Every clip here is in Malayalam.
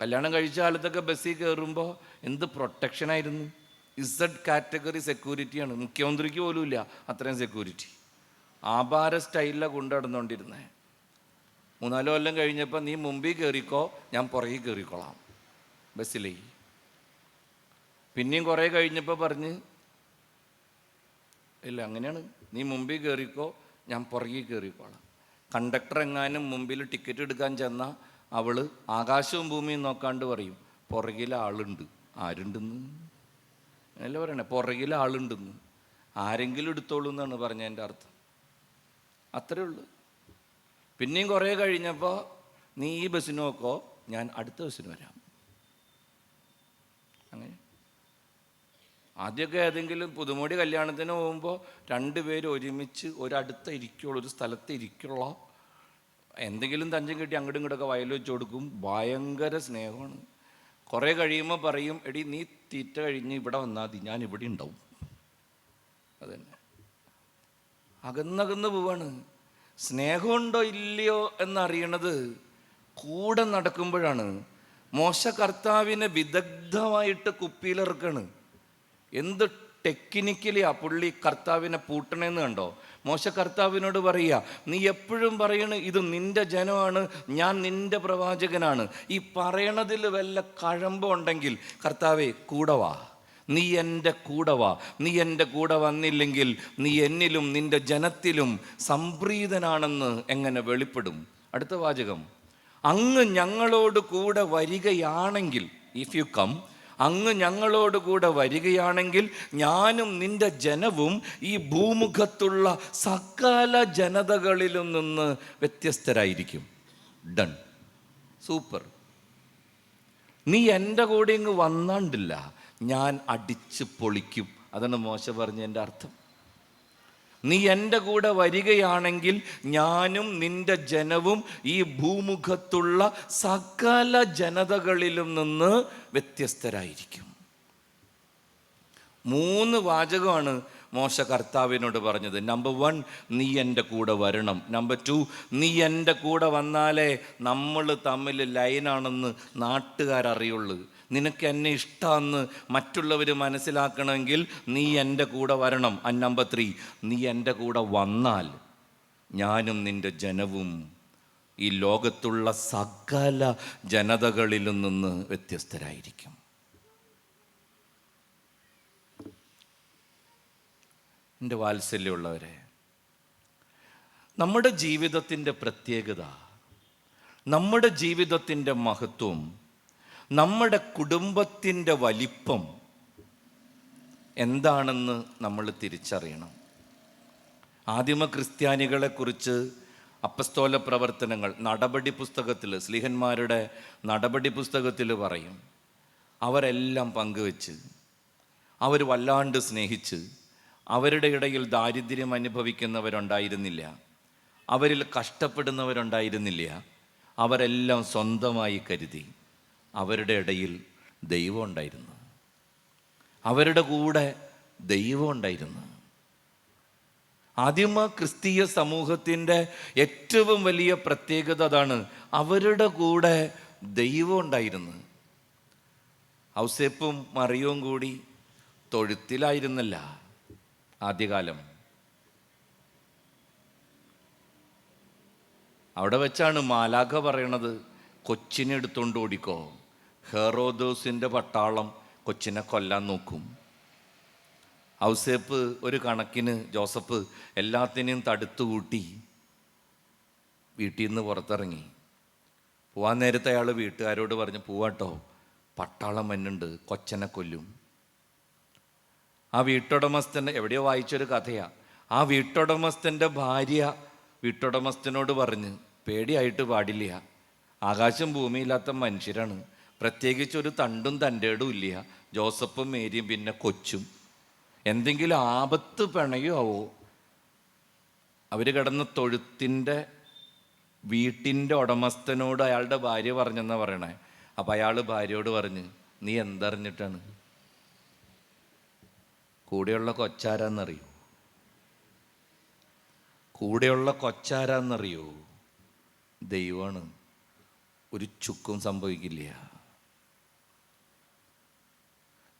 കല്യാണം കഴിച്ച കാലത്തൊക്കെ ബസ്സിൽ കയറുമ്പോൾ എന്ത് പ്രൊട്ടക്ഷനായിരുന്നു ഇസഡ് കാറ്റഗറി സെക്യൂരിറ്റിയാണ് മുഖ്യമന്ത്രിക്ക് പോലും ഇല്ല അത്രയും സെക്യൂരിറ്റി ആഭാര സ്റ്റൈലിലാണ് കൊണ്ടു നടന്നുകൊണ്ടിരുന്നത് മൂന്നാൽ കൊല്ലം കഴിഞ്ഞപ്പോൾ നീ മുമ്പിൽ കയറിക്കോ ഞാൻ പുറകിൽ കയറിക്കോളാം ബസ്സിലേ. പിന്നെയും കുറേ കഴിഞ്ഞപ്പോൾ പറഞ്ഞ് ഇല്ല അങ്ങനെയാണ്. നീ മുമ്പിൽ കയറിക്കോ ഞാൻ പുറകിൽ കയറിക്കോളാം കണ്ടക്ടർ എങ്ങാനും മുമ്പിൽ ടിക്കറ്റ് എടുക്കാൻ ചെന്ന അവൾ ആകാശവും ഭൂമിയും നോക്കാണ്ട് പറയും പുറകിൽ ആളുണ്ട്. ആരുണ്ടെന്ന്? അല്ല പറയണേ? പുറകിൽ ആളുണ്ടെന്ന്. ആരെങ്കിലും എടുത്തോളൂ എന്നാണ് പറഞ്ഞതിന്റെ അർത്ഥം. അത്രേ ഉള്ളൂ. പിന്നെയും കുറേ കഴിഞ്ഞപ്പോൾ നീ ഈ ബസ്സിന് നോക്കോ ഞാൻ അടുത്ത ബസ്സിന് വരാം. അങ്ങനെ. ആദ്യമൊക്കെ ഏതെങ്കിലും പുതുമോടി കല്യാണത്തിന് പോകുമ്പോൾ രണ്ടുപേരും ഒരുമിച്ച് ഒരടുത്ത ഇരിക്കുള്ളൂ ഒരു സ്ഥലത്ത് ഇരിക്കുള്ള. എന്തെങ്കിലും തഞ്ചം കിട്ടി അങ്ങോട്ടും ഇങ്ങോട്ടൊക്കെ വയൽ വെച്ച് കൊടുക്കും. ഭയങ്കര സ്നേഹമാണ്. കുറേ കഴിയുമ്പോൾ പറയും എടി നീ തീറ്റ കഴിഞ്ഞ് ഇവിടെ വന്നാൽ മതി ഞാൻ ഇവിടെ ഉണ്ടാവും. അതന്നെ. അകന്നകന്ന് പോവാണ്. സ്നേഹമുണ്ടോ ഇല്ലയോ എന്നറിയണത് കൂടെ നടക്കുമ്പോഴാണ്. മോശ കർത്താവിനെ വിദഗ്ധമായിട്ട് കുപ്പിയിലിറക്കാണ്. എന്ത് ടെക്നിക്കലി ആ പുള്ളി കർത്താവിനെ പൂട്ടണേന്ന് കണ്ടോ? മോശ കർത്താവിനോട് പറയുക നീ എപ്പോഴും പറയണ ഇത് നിന്റെ ജനമാണ് ഞാൻ നിന്റെ പ്രവാചകനാണ്. ഈ പറയണതിൽ വല്ല കഴമ്പുണ്ടെങ്കിൽ കർത്താവെ കൂടവാ നീ എന്റെ കൂടവാ നീ എന്റെ കൂടെ വന്നില്ലെങ്കിൽ നീ എന്നിലും നിന്റെ ജനത്തിലും സംപ്രീതനാണെന്ന് എങ്ങനെ വെളിപ്പെടും? അടുത്ത വാചകം. അങ്ങ് ഞങ്ങളോട് കൂടെ വരികയാണെങ്കിൽ ഇഫ് യു കം അങ്ങ് ഞങ്ങളോടുകൂടെ വരികയാണെങ്കിൽ ഞാനും നിന്റെ ജനവും ഈ ഭൂമുഖത്തുള്ള സകല ജനതകളിലും നിന്ന് വ്യത്യസ്തരായിരിക്കും. ഡൺ സൂപ്പർ നീ എന്റെ കൂടെ ഇങ്ങ് വന്നാണ്ടില്ല. ഞാൻ അടിച്ച് പൊളിക്കും. അതാണ് മോശ പറഞ്ഞതിന്റെ അർത്ഥം. നീ എന്റെ കൂടെ വരികയാണെങ്കിൽ ഞാനും നിന്റെ ജനവും ഈ ഭൂമുഖത്തുള്ള സകല ജനതകളിലും നിന്ന് വ്യത്യസ്തരായിരിക്കും. മൂന്ന് വാചകമാണ് മോശ കർത്താവിനോട് പറഞ്ഞത്. നമ്പർ വൺ നീ എന്റെ കൂടെ വരണം. നമ്പർ ടു നീ എന്റെ കൂടെ വന്നാലേ നമ്മൾ തമ്മിൽ ലൈനാണെന്ന് നാട്ടുകാരറിയുള്ളൂ. നിനക്ക് എന്നെ ഇഷ്ടമെന്ന് മറ്റുള്ളവർ മനസ്സിലാക്കണമെങ്കിൽ നീ എന്റെ കൂടെ വരണം. അൻ നമ്പർ ത്രീ നീ എന്റെ കൂടെ വന്നാൽ ഞാനും നിന്റെ ജനവും ഈ ലോകത്തുള്ള സകല ജനതകളിൽ നിന്ന് വ്യത്യസ്തരായിരിക്കും. എന്റെ വാത്സല്യമുള്ളവരെ നമ്മുടെ ജീവിതത്തിന്റെ പ്രത്യേകത നമ്മുടെ ജീവിതത്തിന്റെ മഹത്വം നമ്മുടെ കുടുംബത്തിന്റെ വലിപ്പം എന്താണെന്ന് നമ്മൾ തിരിച്ചറിയണം. ആദിമ ക്രിസ്ത്യാനികളെക്കുറിച്ച് അപ്പസ്തോല പ്രവർത്തനങ്ങൾ നടപടി പുസ്തകത്തിൽ സ്ലിഹന്മാരുടെ നടപടി പുസ്തകത്തിൽ പറയും. അവരെല്ലാം പങ്കുവെച്ച് അവർ വല്ലാണ്ട് സ്നേഹിച്ച് അവരുടെ ഇടയിൽ ദാരിദ്ര്യം അനുഭവിക്കുന്നവരുണ്ടായിരുന്നില്ല അവരിൽ കഷ്ടപ്പെടുന്നവരുണ്ടായിരുന്നില്ല അവരെല്ലാം സ്വന്തമായി കരുതി. അവരുടെ ഇടയിൽ ദൈവം ഉണ്ടായിരുന്നു. അവരുടെ കൂടെ ദൈവം ഉണ്ടായിരുന്നു. ആദിമ ക്രിസ്തീയ സമൂഹത്തിന്റെ ഏറ്റവും വലിയ പ്രത്യേകത അതാണ് അവരുടെ കൂടെ ദൈവം ഉണ്ടായിരുന്നു. ഔസേപ്പും മറിയവും കൂടി തൊഴുത്തിലായിരുന്നില്ല ആദ്യകാലം. അവിടെ വെച്ചാണ് മാലാഖ പറയണത് കൊച്ചിനെ എടുത്തോണ്ട് ഓടിക്കോ. ഹെറോദോസിന്റെ പട്ടാളം കൊച്ചിനെ കൊല്ലാൻ നോക്കും. ഔസേപ്പ് ഒരു കണക്കിന് ജോസഫ് എല്ലാത്തിനെയും തടുത്തു കൂട്ടി വീട്ടിൽ നിന്ന് പുറത്തിറങ്ങി. പോവാൻ നേരത്തെ അയാൾ വീട്ടുകാരോട് പറഞ്ഞു പോവാട്ടോ പട്ടാളം മഞ്ഞുണ്ട് കൊച്ചനെ കൊല്ലും. ആ വീട്ടുടമസ്ഥന്റെ എവിടെയോ വായിച്ചൊരു കഥയാണ് ആ വീട്ടുടമസ്ഥന്റെ ഭാര്യ വീട്ടുടമസ്ഥനോട് പറഞ്ഞ് പേടിയായിട്ട് പാടില്ല. ആകാശം ഭൂമിയില്ലാത്ത മനുഷ്യരാണ്. പ്രത്യേകിച്ച് ഒരു തണ്ടും തന്റെടും ഇല്ല. ജോസഫും മേരിയും പിന്നെ കൊച്ചും. എന്തെങ്കിലും ആപത്ത് പിണയോ ആവോ? അവർ കിടന്ന തൊഴുത്തിന്റെ വീട്ടിന്റെ ഉടമസ്ഥനോട് അയാളുടെ ഭാര്യ പറഞ്ഞെന്നാ പറയണേ. അപ്പം അയാൾ ഭാര്യയോട് പറഞ്ഞ് നീ എന്തറിഞ്ഞിട്ടാണ്? കൂടെയുള്ള കൊച്ചാരാന്നറിയോ? കൂടെയുള്ള കൊച്ചാരാന്നറിയോ? ദൈവമാണ്. ഒരു ചുക്കും സംഭവിക്കില്ല.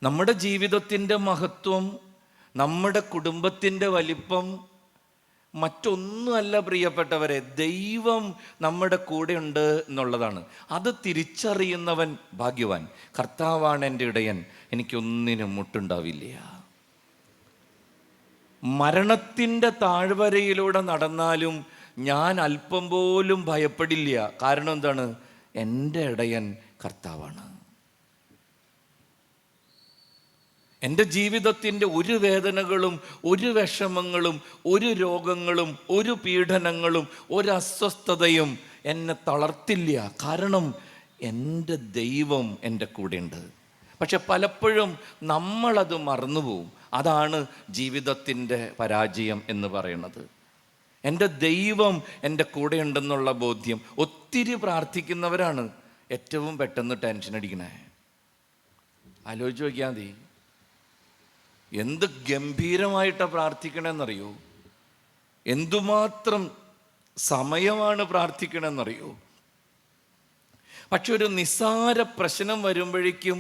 നമ്മുടെ ജീവിതത്തിന്റെ മഹത്വം നമ്മുടെ കുടുംബത്തിന്റെ വലിപ്പം മറ്റൊന്നുമല്ല പ്രിയപ്പെട്ടവരെ ദൈവം നമ്മുടെ കൂടെ ഉണ്ട് എന്നുള്ളതാണ്. അത് തിരിച്ചറിയുന്നവൻ ഭാഗ്യവാൻ. കർത്താവാണ് എന്റെ ഇടയൻ. എനിക്കൊന്നിനും മുട്ടുണ്ടാവില്ല. മരണത്തിന്റെ താഴ്വരയിലൂടെ നടന്നാലും ഞാൻ അല്പം പോലും ഭയപ്പെടില്ല. കാരണം എന്താണ്? എന്റെ ഇടയൻ കർത്താവാണ്. എന്റെ ജീവിതത്തിന്റെ ഒരു വേദനകളും ഒരു വിഷമങ്ങളും ഒരു രോഗങ്ങളും ഒരു പീഡനങ്ങളും ഒരു അസ്വസ്ഥതയും എന്നെ തളർത്തില്ല. കാരണം എന്റെ ദൈവം എന്റെ കൂടെയുണ്ട്. പക്ഷെ പലപ്പോഴും നമ്മളത് മറന്നുപോകും അതാണ് ജീവിതത്തിന്റെ പരാജയം എന്ന് പറയുന്നത്. എന്റെ ദൈവം എന്റെ കൂടെയുണ്ടെന്നുള്ള ബോധ്യം ഒത്തിരി പ്രാർത്ഥിക്കുന്നവരാണ് ഏറ്റവും പെട്ടെന്ന് ടെൻഷൻ അടിക്കണേ. ആലോചിച്ച് നോക്കിയാൽ മതി. എന്ത് ഗംഭീരമായിട്ടാണ് പ്രാർത്ഥിക്കണമെന്നറിയോ എന്തുമാത്രം സമയമാണ് പ്രാർത്ഥിക്കണമെന്നറിയോ പക്ഷെ ഒരു നിസ്സാര പ്രശ്നം വരുമ്പോഴേക്കും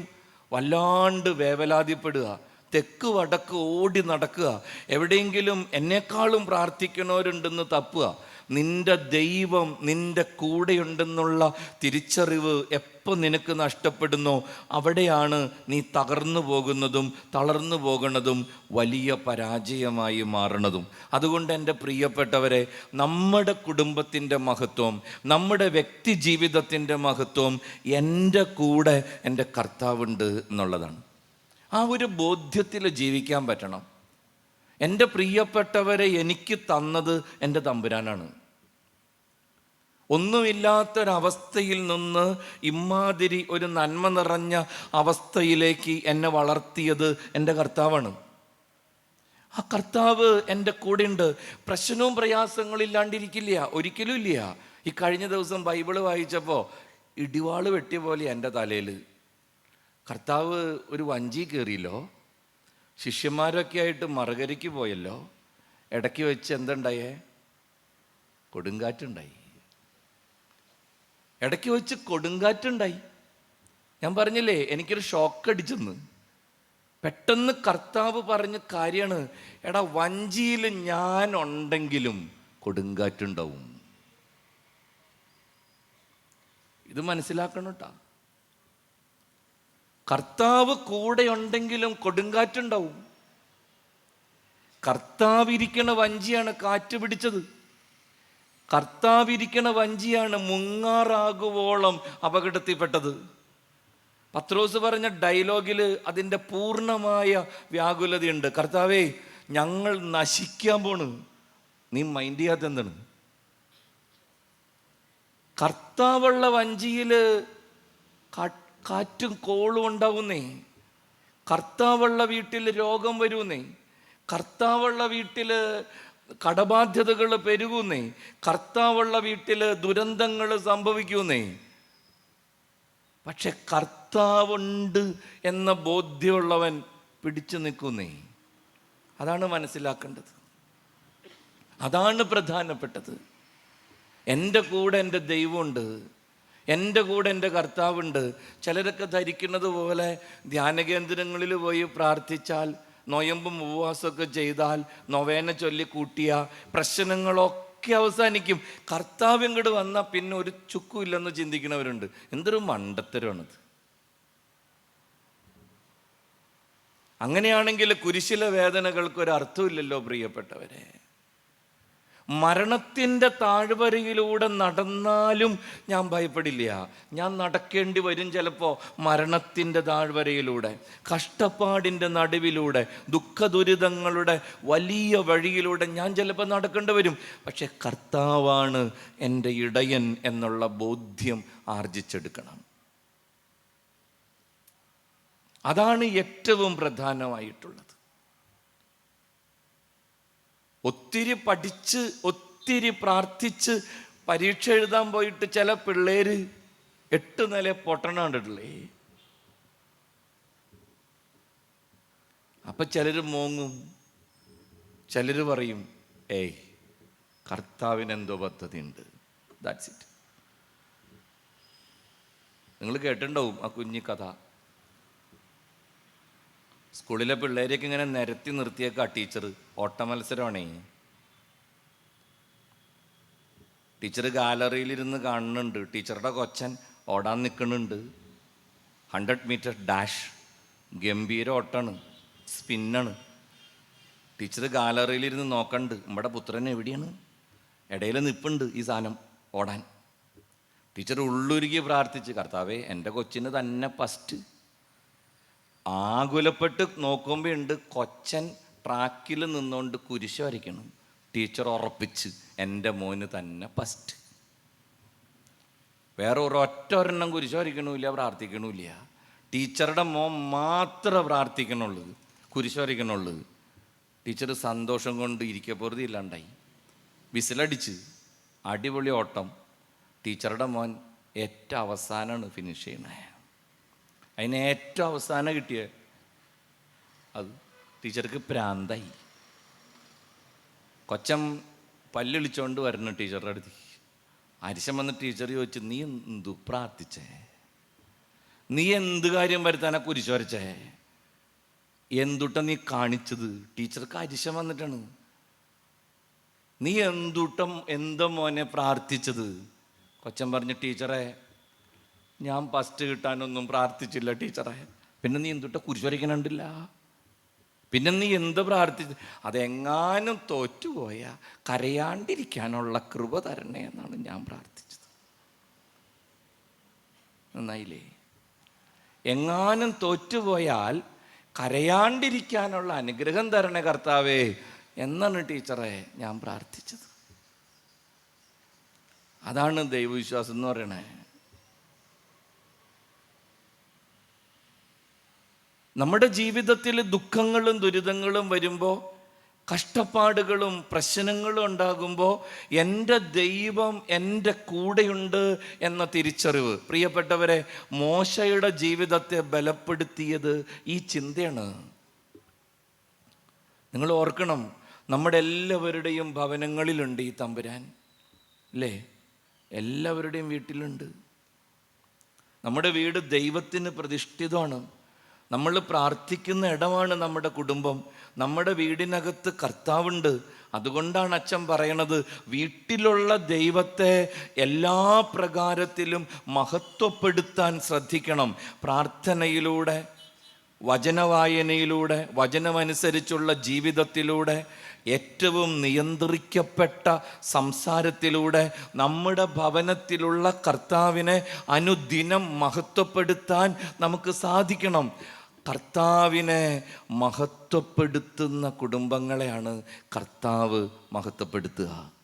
വല്ലാണ്ട് വേവലാതിപ്പെടുക തെക്ക് വടക്ക് ഓടി നടക്കുക എവിടെയെങ്കിലും എന്നെക്കാളും പ്രാർത്ഥിക്കണവരുണ്ടെന്ന് തപ്പുക നിന്റെ ദൈവം നിന്റെ കൂടെയുണ്ടെന്നുള്ള തിരിച്ചറിവ് എപ്പോൾ നിനക്ക് നഷ്ടപ്പെടുന്നു അവിടെയാണ് നീ തകർന്നു പോകുന്നതും തളർന്നു പോകുന്നതും വലിയ പരാജയമായി മാറുന്നതും. അതുകൊണ്ട് എന്റെ പ്രിയപ്പെട്ടവരെ നമ്മുടെ കുടുംബത്തിന്റെ മഹത്വം നമ്മുടെ വ്യക്തി ജീവിതത്തിന്റെ മഹത്വം എന്റെ കൂടെ എന്റെ കർത്താവുണ്ട് എന്നുള്ളതാണ്. ആ ഒരു ബോധ്യത്തിൽ ജീവിക്കാൻ പറ്റണം. എന്റെ പ്രിയപ്പെട്ടവരെ എനിക്ക് തന്നത് എന്റെ തമ്പുരാനാണ്. ഒന്നുമില്ലാത്തൊരവസ്ഥയിൽ നിന്ന് ഇമാതിരി ഒരു നന്മ നിറഞ്ഞ അവസ്ഥയിലേക്ക് എന്നെ വളർത്തിയത് എന്റെ കർത്താവാണ്. ആ കർത്താവ് എന്റെ കൂടെയുണ്ട്. പ്രശ്നവും പ്രയാസങ്ങളും ഇല്ലാണ്ടിരിക്കില്ല. ഒരിക്കലും ഇല്ല. ഈ കഴിഞ്ഞ ദിവസം ബൈബിൾ വായിച്ചപ്പോൾ ഇടിവാൾ വെട്ടിയ പോലെ എന്റെ തലയിൽ. കർത്താവ് ഒരു വഞ്ചി കയറിയല്ലോ ശിഷ്യന്മാരൊക്കെ ആയിട്ട് മറുകരയ്ക്ക് പോയല്ലോ. ഇടയ്ക്ക് വെച്ച് എന്തുണ്ടായേ? കൊടുങ്കാറ്റുണ്ടായി. ഇടയ്ക്ക് വെച്ച് കൊടുങ്കാറ്റുണ്ടായി. ഞാൻ പറഞ്ഞില്ലേ എനിക്കൊരു ഷോക്ക് അടിച്ചെന്ന്. പെട്ടെന്ന് കർത്താവ് പറഞ്ഞ കാര്യമാണ് എടാ വഞ്ചിയിൽ ഞാൻ ഉണ്ടെങ്കിലും കൊടുങ്കാറ്റുണ്ടാവും. ഇത് മനസ്സിലാക്കണം കേട്ടാ കർത്താവ് കൂടെ ഉണ്ടെങ്കിലും കൊടുങ്കാറ്റുണ്ടാവും കർത്താവിരിക്കണ വഞ്ചിയാണ് കാറ്റ് പിടിച്ചത്. കർത്താവിരിക്കണ വഞ്ചിയാണ് മുങ്ങാറാകുവോളം അപകടത്തിൽപ്പെട്ടത് പത്രോസ് പറഞ്ഞ ഡയലോഗിൽ അതിന്റെ പൂർണമായ വ്യാകുലതയുണ്ട്. കർത്താവേ ഞങ്ങൾ നശിക്കാൻ പോണ്. നീ മൈൻഡ് ചെയ്യാത്ത എന്താണ്? കർത്താവുള്ള വഞ്ചിയിൽ കാറ്റും കോളും ഉണ്ടാവുന്നേ. കർത്താവുള്ള വീട്ടിൽ രോഗം വരുന്നേ. കർത്താവുള്ള വീട്ടിൽ കടബാധ്യതകൾ പെരുകുന്നേ. കർത്താവുള്ള വീട്ടിൽ ദുരന്തങ്ങൾ സംഭവിക്കുന്നേ. പക്ഷെ കർത്താവുണ്ട് എന്ന ബോധ്യമുള്ളവൻ പിടിച്ചു നിൽക്കുന്നേ. അതാണ് മനസ്സിലാക്കേണ്ടത്. അതാണ് പ്രധാനപ്പെട്ടത്. എന്റെ കൂടെ എന്റെ ദൈവമുണ്ട്. എന്റെ കൂടെ എന്റെ കർത്താവുണ്ട്. ചിലരൊക്കെ ധരിക്കുന്നത് പോലെ ധ്യാന കേന്ദ്രങ്ങളിൽ പോയി പ്രാർത്ഥിച്ചാൽ നൊയമ്പും ഉപവാസമൊക്കെ ചെയ്താൽ നൊവേന ചൊല്ലി കൂട്ടിയ പ്രശ്നങ്ങളൊക്കെ അവസാനിക്കും. കർത്താവ് ഇങ്ങോട്ട് വന്നാൽ പിന്നെ ഒരു ചുക്കുമില്ലെന്ന് ചിന്തിക്കുന്നവരുണ്ട്. എന്തൊരു മണ്ടത്തരമാണത്. അങ്ങനെയാണെങ്കിൽ കുരിശിലെ വേദനകൾക്ക് ഒരു അർത്ഥമില്ലല്ലോ പ്രിയപ്പെട്ടവരെ. മരണത്തിന്റെ താഴ്വരയിലൂടെ നടന്നാലും ഞാൻ ഭയപ്പെടില്ല. ഞാൻ നടക്കേണ്ടി വരും ചിലപ്പോൾ മരണത്തിന്റെ താഴ്വരയിലൂടെ കഷ്ടപ്പാടിന്റെ നടുവിലൂടെ ദുഃഖദുരിതങ്ങളുടെ വലിയ വഴിയിലൂടെ ഞാൻ ചിലപ്പോൾ നടക്കേണ്ടി വരും. പക്ഷെ കർത്താവാണ് എന്റെ ഇടയൻ എന്നുള്ള ബോധ്യം ആർജിച്ചെടുക്കണം. അതാണ് ഏറ്റവും പ്രധാനമായിട്ടുള്ളത്. ഒത്തിരി പഠിച്ച് ഒത്തിരി പ്രാർത്ഥിച്ച് പരീക്ഷ എഴുതാൻ പോയിട്ട് ചില പിള്ളേര് എട്ട് നില പൊട്ടണ കണ്ടിട്ടില്ലേ? അപ്പൊ ചിലര് മോങ്ങും ചിലര് പറയും ഏയ് കർത്താവിന് എന്തോ പദ്ധതി ഉണ്ട് ദാറ്റ്സ് ഇറ്റ് നിങ്ങൾ കേട്ടിട്ടുണ്ടാവും ആ കുഞ്ഞി കഥ. സ്കൂളിലെ പിള്ളേരെയൊക്കെ ഇങ്ങനെ നിരത്തി നിർത്തിയേക്കാ ടീച്ചർ ഓട്ട മത്സരമാണേ. ടീച്ചർ ഗാലറിയിലിരുന്ന് കാണുന്നുണ്ട്. ടീച്ചറുടെ കൊച്ചൻ ഓടാൻ നിൽക്കുന്നുണ്ട്. Hundred metre dash. ഗംഭീര ഓട്ടാണ്. സ്പിന്നാണ്. ടീച്ചർ ഗാലറിയിലിരുന്ന് നോക്കണ്ട്. നമ്മുടെ പുത്രൻ എവിടെയാണ്? ഇടയിൽ നിൽപ്പുണ്ട് ഈ സാധനം ഓടാൻ. ടീച്ചർ ഉള്ളുരുകി പ്രാർത്ഥിച്ച് കർത്താവേ എന്റെ കൊച്ചിന് തന്നെ ഫസ്റ്റ് ആകുലപ്പെട്ട് നോക്കുമ്പോൾ ഉണ്ട് കൊച്ചൻ ട്രാക്കിൽ നിന്നുകൊണ്ട് കുരിശ് വരയ്ക്കണം. ടീച്ചർ ഉറപ്പിച്ച് എന്റെ മോന് തന്നെ ഫസ്റ്റ് വേറെ ഒരൊറ്റ ഒരെണ്ണം കുരിശ് വരയ്ക്കണമില്ല പ്രാർത്ഥിക്കണമില്ല. ടീച്ചറുടെ മോൻ മാത്രമേ പ്രാർത്ഥിക്കണുള്ളൂ കുരിശ് വരയ്ക്കണുള്ളൂ. ടീച്ചർ സന്തോഷം കൊണ്ട് ഇരിക്കപ്പുറതി ഇല്ലാണ്ടായി. വിസിലടിച്ച് അടിപൊളി ഓട്ടം. ടീച്ചറുടെ മോൻ ഏറ്റവും അവസാനമാണ് ഫിനിഷ് ചെയ്യണേ അതിന് ഏറ്റവും അവസാനം കിട്ടിയ അത് ടീച്ചർക്ക് പ്രാന്തായി. കൊച്ചം പല്ലിളിച്ചോണ്ട് വരണം ടീച്ചറുടെ അടുത്ത്. അരിശം വന്ന് ടീച്ചർ ചോദിച്ചു നീ എന്തു പ്രാർത്ഥിച്ചേ? നീ എന്ത് കാര്യം വരുത്താനാ കുരിശ് വരച്ചേ? എന്തുട്ട നീ കാണിച്ചത്? ടീച്ചർക്ക് അരിശം വന്നിട്ടാണ്. നീ എന്തുട്ടം എന്തോ മോനെ പ്രാർത്ഥിച്ചത്? കൊച്ചം പറഞ്ഞു ടീച്ചറെ ഞാൻ ഫസ്റ്റ് കിട്ടാനൊന്നും പ്രാർത്ഥിച്ചില്ല ടീച്ചറെ. പിന്നെ നീ എന്തുട്ട കുരിശ് വരയ്ക്കണുണ്ടില്ല പിന്നെ നീ എന്ത് പ്രാർത്ഥിച്ചു? അതെങ്ങാനും തോറ്റുപോയ കരയാണ്ടിരിക്കാനുള്ള കൃപ തരണേ എന്നാണ് ഞാൻ പ്രാർത്ഥിച്ചത്. നന്നായില്ലേ? എങ്ങാനും തോറ്റുപോയാൽ കരയാണ്ടിരിക്കാനുള്ള അനുഗ്രഹം തരണേ കർത്താവേ എന്നാണ് ടീച്ചറെ ഞാൻ പ്രാർത്ഥിച്ചത്. അതാണ് ദൈവവിശ്വാസം എന്ന് പറയണേ. നമ്മുടെ ജീവിതത്തിൽ ദുഃഖങ്ങളും ദുരിതങ്ങളും വരുമ്പോൾ കഷ്ടപ്പാടുകളും പ്രശ്നങ്ങളും ഉണ്ടാകുമ്പോൾ എന്റെ ദൈവം എന്റെ കൂടെയുണ്ട് എന്ന തിരിച്ചറിവ്. പ്രിയപ്പെട്ടവരെ മോശയുടെ ജീവിതത്തെ ബലപ്പെടുത്തിയത് ഈ ചിന്തയാണ്. നിങ്ങൾ ഓർക്കണം നമ്മുടെ എല്ലാവരുടെയും ഭവനങ്ങളിലുണ്ട് ഈ തമ്പുരാൻ. അല്ലേ? എല്ലാവരുടെയും വീട്ടിലുണ്ട്. നമ്മുടെ വീട് ദൈവത്തിന് പ്രതിഷ്ഠിതമാണ്. നമ്മൾ പ്രാർത്ഥിക്കുന്ന ഇടമാണ് നമ്മുടെ കുടുംബം. നമ്മുടെ വീടിനകത്ത് കർത്താവുണ്ട്. അതുകൊണ്ടാണ് അച്ഛൻ പറയണത് വീട്ടിലുള്ള ദൈവത്തെ എല്ലാ പ്രകാരത്തിലും മഹത്വപ്പെടുത്താൻ ശ്രദ്ധിക്കണം. പ്രാർത്ഥനയിലൂടെ വചനവായനയിലൂടെ വചനമനുസരിച്ചുള്ള ജീവിതത്തിലൂടെ ഏറ്റവും നിയന്ത്രിക്കപ്പെട്ട സംസാരത്തിലൂടെ നമ്മുടെ ഭവനത്തിലുള്ള കർത്താവിനെ അനുദിനം മഹത്വപ്പെടുത്താൻ നമുക്ക് സാധിക്കണം. കർത്താവിനെ മഹത്വപ്പെടുത്തുന്ന കുടുംബങ്ങളെയാണ് കർത്താവ് മഹത്വപ്പെടുത്തുക.